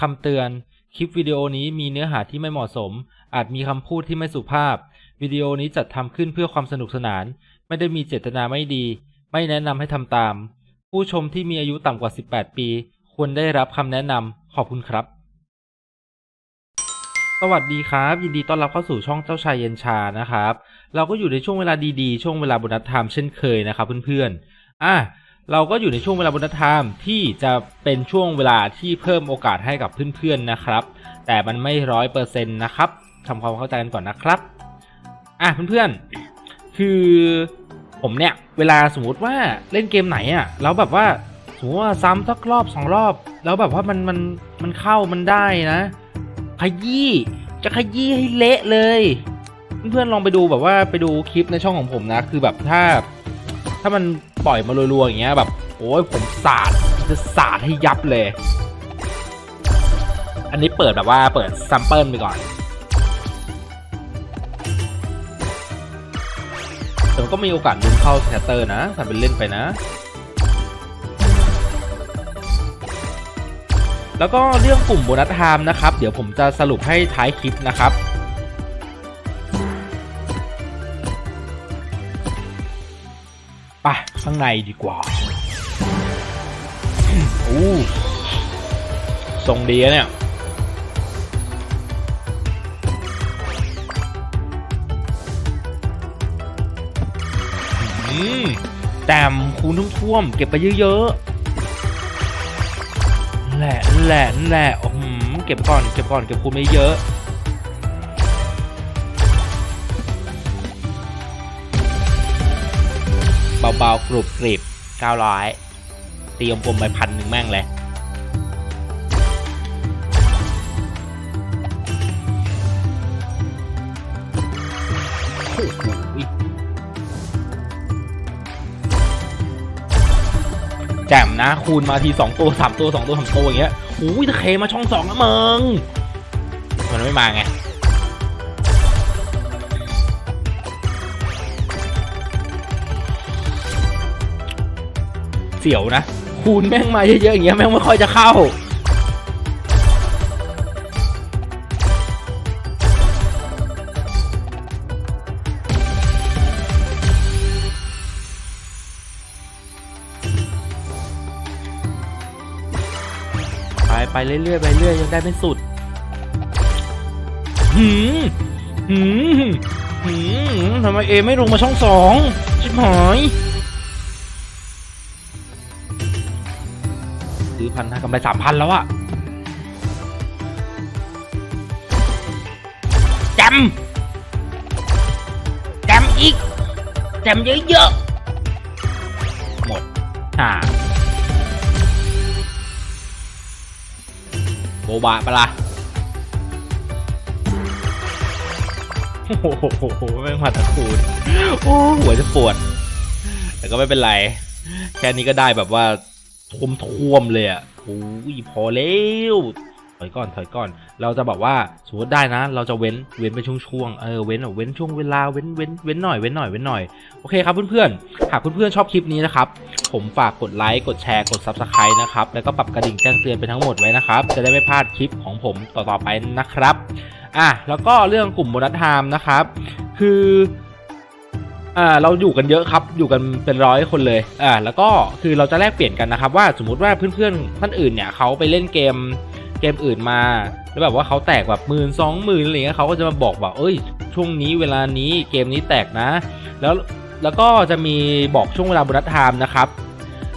คำเตือน คลิปวิดีโอนี้มีเนื้อหาที่ไม่เหมาะสม อาจมีคำพูดที่ไม่สุภาพ วิดีโอนี้จัดทำขึ้นเพื่อความสนุกสนาน ไม่ได้มีเจตนาไม่ดี ไม่แนะนำให้ทำตาม ผู้ชมที่มีอายุต่ำกว่า 18 ปี ควรได้รับคำแนะนำขอบคุณครับ สวัสดีครับ ยินดีต้อนรับเข้าสู่ช่องเจ้าชายเย็นชานะครับ เราก็อยู่ในช่วงเวลาดีๆ ช่วงเวลาบนัสไทม์เช่นเคยนะครับเพื่อนๆอะ เราก็อยู่ในช่วงเวลาบนัสไทม์ที่จะเป็นช่วงเวลาที่เพิ่มโอกาสให้กับเพื่อนๆนะครับ แต่มันไม่ร้อยเปอร์เซ็นต์นะครับทำความเข้าใจกันก่อนนะครับอะเพื่อนๆ คือผมเนี่ยเวลาสมมติว่าเล่นเกมไหนอะ่ะแล้วแบบว่าสมมติว่าซ้ำสักรอบสองรอบ แล้วแบบว่ามันมันมันเข้ามันได้นะขยี้จะขยี้ให้เละเลย เพื่อนๆลองไปดูแบบว่าไปดูคลิปในช่องของผมนะ คือแบบถ้า ถ้ามันปล่อยมารัวๆอย่างเงี้ยแบบโอ้ยผมสาดจะสาดให้ยับเลย อันนี้เปิดแบบว่าเปิดซัมเปิลไปก่อนแต่มันก็มีโอกาสลุ้นเข้าแคตเตอร์นะทำเป็นเล่นไปนะ แล้วก็เรื่องกลุ่มโบนัสไทม์นะครับ เดี๋ยวผมจะสรุปให้ท้ายคลิปนะครับ ไปข้างในดีกว่าอู้ทรงดีเนี่ยแต้มคูณท่วม เก็บไปเยอะๆแหล่แหล่แหละอืมเก็บก่อน เก็บก่อน เก็บคูณไม่เยอะ เบาๆกรุบกริบ900ตีกลมไปพันหนึ่งแม่งเลยโอ้โหแจ่มนะ คูณมาทีสองตัวสามตัวสองตัวสามตัวอย่างเงี้ยโอ้ยถ้าเคมาช่องสองนะมึง มันไม่มาไง เสียวนะ คูณแม่งมาเยอะๆอย่างเงี้ยแม่งไม่ค่อยจะเข้า ไปไปเรื่อยๆไปเรื่อยยังได้ไม่สุด หืมหืมหืมทำไมเอไม่ลงมาช่องสองชิบหาย ซื้อพันห้ากำไรสามพันแล้วอะจำจำอีกจำเยอะๆ หมดอ่าโบบะปะละ่ะโอ้โหแม่งมาตะคูนโอ้หัวจะปวด แต่ก็ไม่เป็นไร แค่นี้ก็ได้แบบว่า ท่วมท่วมๆเลยอะโอ้ยพอแล้วถอยก่อนถอยก่อน เราจะบอกว่าสมมติได้นะ เราจะเว้นเว้นไปช่วงๆเออเว้นเว้นช่วงเวลาเว้นเว้นเว้นหน่อยเว้นหน่อยเว้นหน่อยโอเคครับเพื่อนๆหากเพื่อนๆชอบคลิปนี้นะครับ ผมฝากกดไลค์กดแชร์กด Subscribe นะครับแล้วก็ปรับกระดิ่งแจ้งเตือนไปทั้งหมดไว้นะครับ จะได้ไม่พลาดคลิปของผมต่อๆไปนะครับอะแล้วก็เรื่องกลุ่มโบนัสไทม์นะครับ คือ อ่าเราอยู่กันเยอะครับอยู่กันเป็นร้อยคนเลยอ่าแล้วก็คือเราจะแลกเปลี่ยนกันนะครับ ว่าสมมติว่าเพื่อนๆท่านอื่นเนี่ยเขาไปเล่นเกมเกมอื่นมาแล้วแบบว่าเขาแตกแบบหมื่นสองหมื่นอะไรเงี้ยเขาก็จะมาบอกว่าเอ้ย ช่วงนี้เวลานี้เกมนี้แตกนะ แล้วแล้วก็จะมีบอกช่วงเวลาโบนัสไทม์นะครับ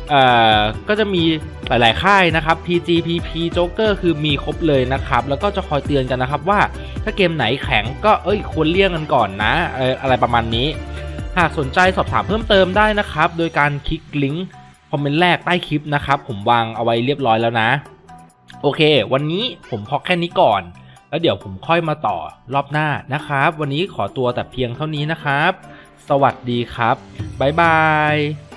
เอ่อก็จะมีหลาย ๆ ค่ายนะครับ PG PP Joker คือมีครบเลยนะครับ แล้วก็จะคอยเตือนกันนะครับว่าถ้าเกมไหนแข็งก็เอ้ยควรเลี่ยงกันก่อนนะอะไรประมาณนี้ หากสนใจสอบถามเพิ่มเติมได้นะครับ โดยการคลิกลิงก์คอมเมนต์แรกใต้คลิปนะครับ ผมวางเอาไว้เรียบร้อยแล้วนะ โอเค วันนี้ผมพอแค่นี้ก่อน แล้วเดี๋ยวผมค่อยมาต่อรอบหน้านะครับ วันนี้ขอตัวแต่เพียงเท่านี้นะครับ สวัสดีครับบ๊ายบาย